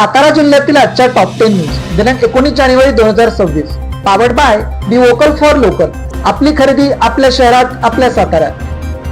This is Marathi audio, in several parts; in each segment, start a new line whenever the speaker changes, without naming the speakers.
सातारा जिल्ह्यातील आजच्या टॉप टेन न्यूज दिनांक एकोणीस जानेवारी दोन हजार सव्वीस. Powered by the vocal for local आपली खरेदी आपल्या शहरात आपल्या साताऱ्यात.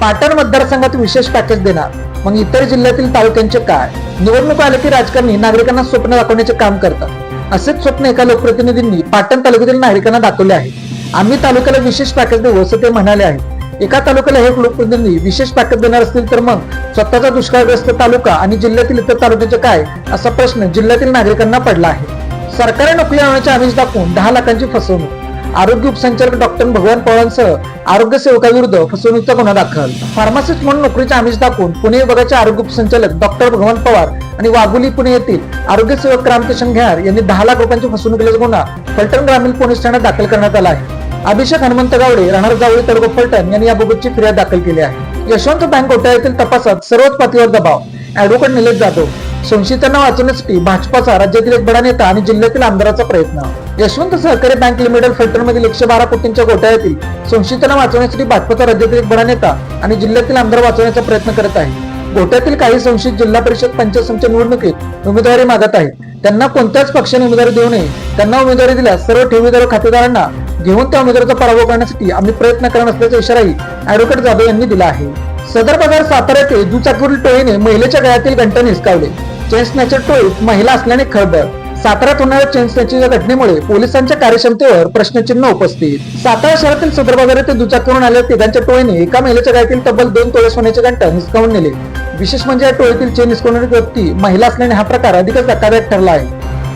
पाटण मतदारसंघात विशेष पॅकेज देणार. मग इतर जिल्ह्यातील तालुक्यांचे काय? निवडणूक आले की राजकारणी नागरिकांना स्वप्न दाखवण्याचे काम करतात. असेच स्वप्न एका लोकप्रतिनिधींनी पाटण तालुक्यातील नागरिकांना दाखवले आहे. आम्ही तालुक्याला विशेष पॅकेज देऊ असं ते म्हणाले आहे. एका तालुक्याला हे लोकप्रतिनिधी विशेष पॅकेज देणार असतील तर मग स्वतःचा दुष्काळग्रस्त तालुका आणि जिल्ह्यातील इतर तालुक्याचे काय? असा प्रश्न जिल्ह्यातील नागरिकांना पडला आहे. सरकारी नोकरी आणण्याचे आमिष दाखवून दहा लाखांची फसवणूक. आरोग्य उपसंचालक डॉक्टर भगवान पवारांसह आरोग्य सेवकाविरुद्ध फसवणूकचा गुन्हा दाखल. फार्मासिस्ट म्हणून नोकरीचे आमिष दाखवून पुणे विभागाचे आरोग्य उपसंचालक डॉक्टर भगवान पवार आणि वाघोली पुणे येथील आरोग्य सेवक रामकिशन घ्यार यांनी दहा लाख रुपयांची फसवणूक केल्याचा गुन्हा फलटण ग्रामीण पोलीस ठाण्यात दाखल करण्यात आला आहे. अभिषेक हनुमंत गावडे राहणार जावळी तालुका फलटण यांनी याबाबतची फिर्याद दाखल केली आहे. यशवंत बँक घोटाळ्यातील तपासात सर्वच पातळीवर दबाव. ऍडव्होकेट निलेश जाधव संशयितांना वाचवण्यासाठी भाजपाचा राज्यातील एक बडा नेता आणि जिल्ह्यातील आमदाराचा प्रयत्न. यशवंत सहकारी बँक लिमिटेड फलटण मधील एकशे बारा कोटींच्या घोटाळ्यातील संशयितांना वाचवण्यासाठी भाजपाचा राज्यातील एक बडा नेता आणि जिल्ह्यातील आमदार वाचवण्याचा प्रयत्न करत आहे. कोट्यातील काही संशयित जिल्हा परिषद पंचायत समिती निवडणुकीत उमेदवारी मागत आहेत. त्यांना कोणत्याच पक्षाने उमेदवारी देऊ नये. त्यांना उमेदवारी दिल्यास सर्व ठेवीदार खातेदारांना घेऊन त्या उमेदवाराचा पराभव करण्यासाठी आम्ही प्रयत्न करणार असल्याचा इशाराही अॅडव्होकेट जाधव यांनी दिला आहे. सदर बाजार सातारा येथे दुचाकीवरील टोळीने महिलेच्या गळ्यातील घंटा निसकावले. चेन स्नॅचर टोळीत महिला असल्याने खळबळ. साताऱ्यात होणाऱ्या चेन स्नॅचिंगच्या घटनेमुळे पोलिसांच्या कार्यक्षमतेवर प्रश्नचिन्ह उपस्थित. सातारा शहरातील सदर बाजार येथे दुचाकीवरून आलेल्या तिघांच्या टोळीने एका महिलेच्या गळ्यातील तब्बल दोन तोळे सोन्याचे घंटा निसकावून नेले. विशेष म्हणजे या टोळीतील चेन निसकवणारी व्यक्ती महिला असल्याने हा प्रकार अधिकच धक्कादायक ठरला आहे.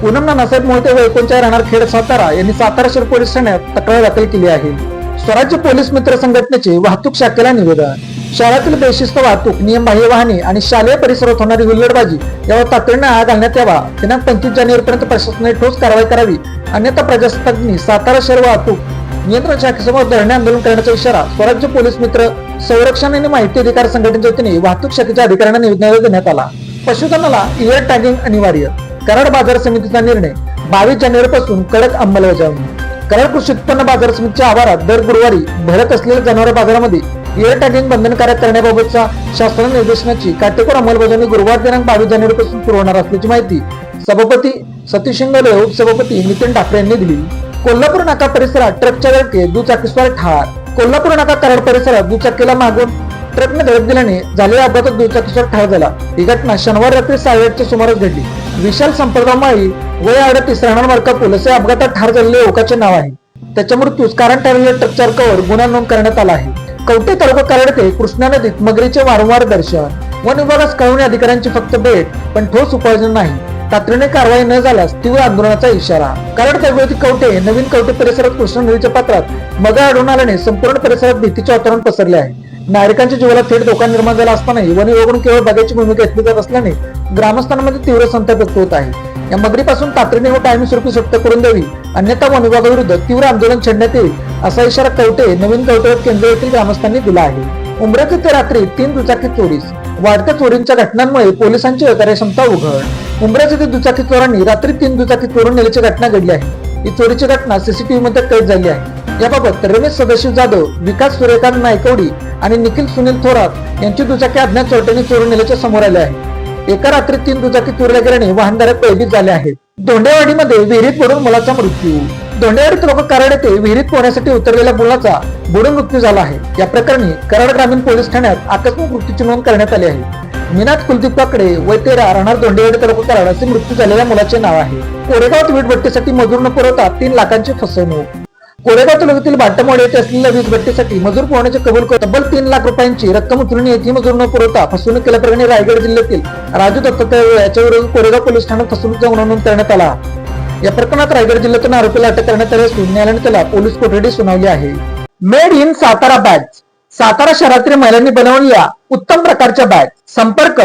पूनम नानासाहेब मोहिते व एकोणच्या राहणार खेड सातारा यांनी सातारा शहर पोलीस ठाण्यात तक्रार दाखल केली आहे. स्वराज्य पोलीस मित्र संघटनेचे वाहतूक शाखेला निवेदन. शहरातील बेशिस्त वाहतूक नियमबाह्य वाहने आणि शालेय परिसरात होणारी हुल्लडबाजी यावर तातडीने आळा घालण्यात यावा. दिनांक पंचवीस जानेवारीपर्यंत प्रशासनाने ठोस कारवाई करावी. अन्यथा प्रजासत्ताकनी सातारा शहर वाहतूक नियंत्रण शाखेसमोर धरणे आंदोलन करण्याचा इशारा स्वराज्य पोलीस मित्र संरक्षण आणि माहिती अधिकार संघटनेच्या वतीने वाहतूक शाखेच्या अधिकाऱ्यांना निवेदन देण्यात आला. पशुधनाला इयर टॅगिंग अनिवार्य. कराड बाजार समितीचा निर्णय बावीस जानेवारी पासून कडक अंमलबजावणी. कराड कृषी उत्पन्न बाजार समितीच्या आवारात दर गुरुवारी भरत असलेल्या जनावर बाजारामध्ये इयर टॅगिंग बंधनकारक करण्याबाबतच्या शासन निर्देशनाची काटेकोर अंमलबजावणी गुरुवार दिनांक बावीस जानेवारी पासून पुरवणार असल्याची माहिती सभापती सतीश शिंगले उपसभापती नितीन ठाकरे यांनी दिली. कोल्हापूर नाका परिसरात ट्रकच्या धडके दुचाकीस्वार ठार. कोल्हापूर नाका कराड परिसरात दुचाकीला मागून ट्रकने धडक दिल्याने झालेल्या अपघातात दुचाकीस्वार ठार झाला. ही घटना शनिवार रात्री साडेआठच्या सुमारास घडली. विशाल संपतराव माळी वय अडतीस राहणार मार्कापूल या अपघातात ठार झालेले युवकाचे नाव आहे. त्याच्या मृत्यूस कारण ठरलेल्या ट्रक चालकावर गुन्हा नोंद करण्यात आला आहे. कवठे तालुका कराड येथे कृष्णा नदीत मगरीचे वारंवार दर्शन. वन विभागास कळवणे अधिकाऱ्यांची फक्त भेट पण ठोस उपाययोजना नाही. तातडीने कारवाई न झाल्यास तीव्र आंदोलनाचा इशारा. कराड तालुक्यातील कवटे नवीन कवटे परिसरात कृष्णा नदीच्या पात्रात मगर आढळून आल्याने संपूर्ण परिसरात भीतीचे वातावरण पसरले आहे. नागरिकांच्या जीवाला थेट धोका निर्माण झाला असतानाही वन विभागून केवळ बघायची भूमिका घेतली जात असल्याने ग्रामस्थांमध्ये तीव्र संताप व्यक्त होत आहे. या मगरीपासून तातडीने व कायमस्वरूपी सुट्ट करून द्यावी अन्यथा वन विभागाविरुद्ध तीव्र आंदोलन छेडण्यात येईल असा इशारा कवटे नवीन कवटे केंद्र येथील ग्रामस्थांनी दिला आहे. उमऱ्यात ते रात्री तीन दुचाकी चोरीस. वाढत्या चोरींच्या घटनांमुळे पोलिसांची कार्यक्षमता उघड. उमराज येथे दुचाकी चोरांनी रात्री तीन दुचाकी चोरून नेल्याची घटना घडली आहे. ही चोरीची घटना सीसीटीव्ही मध्ये कैद झाली आहे. याबाबत रमेश सदाशिव जाधव विकास सूर्यकांत नायकवडी आणि निखिल सुनील थोरात यांची दुचाकी अज्ञात चोरट्यांनी चोरून नेल्याचे समोर आले आहे. एका रात्री तीन दुचाकी चोरल्या गेल्याने वाहनधारक पैबीत झाले आहेत. दोंडेवाडीमध्ये विहिरीत पडून मुलाचा मृत्यू. दोंडेवाडी तालुका कराड येथे विहिरीत पोहण्यासाठी उतरलेल्या मुलाचा बुडून मृत्यू झाला आहे. या प्रकरणी कराड ग्रामीण पोलीस ठाण्यात आकस्मिक मृत्यूची नोंद करण्यात आली आहे. मीनाथ कुलदीप काकडे वय तेरा राहणार दोंडेवाडी तालुका कराड असे मृत्यू झालेल्या मुलाचे नाव आहे. कोरेगावात वीटभट्टीसाठी मजूर न पुरवता तीन लाखांची फसवणूक. कोरेगाव तालुक्यातील भाटमोड येथे असलेल्या वीज भट्टीसाठी मजूर पोहण्याचे कबूल करून तब्बल तीन लाख रुपयांची रक्कम उचलून येथे मजूर न पुरवता फसवणूक केल्याप्रकरणी रायगड जिल्ह्यातील राजू दत्तात्रय याच्या विरोधात कोरेगाव पोलीस ठाण्यात फसवणूकचा गुन्हा नोंद करण्यात आला. या प्रकरणात रायगड जिल्ह्यातून आरोपीला अटक करण्यात आली असून न्यायालयाने त्याला पोलीस कोठडी सुनावली आहे. Made in Satara bag Satara शहरातील महिलांनी बनवलेल्या उत्तम प्रकारच्या बॅग संपर्क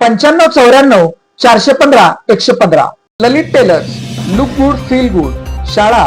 पंच्याण्णव चौऱ्याण्णव चारशे पंधरा एकशे पंधरा. Lalit tailors look good feel good. शाळा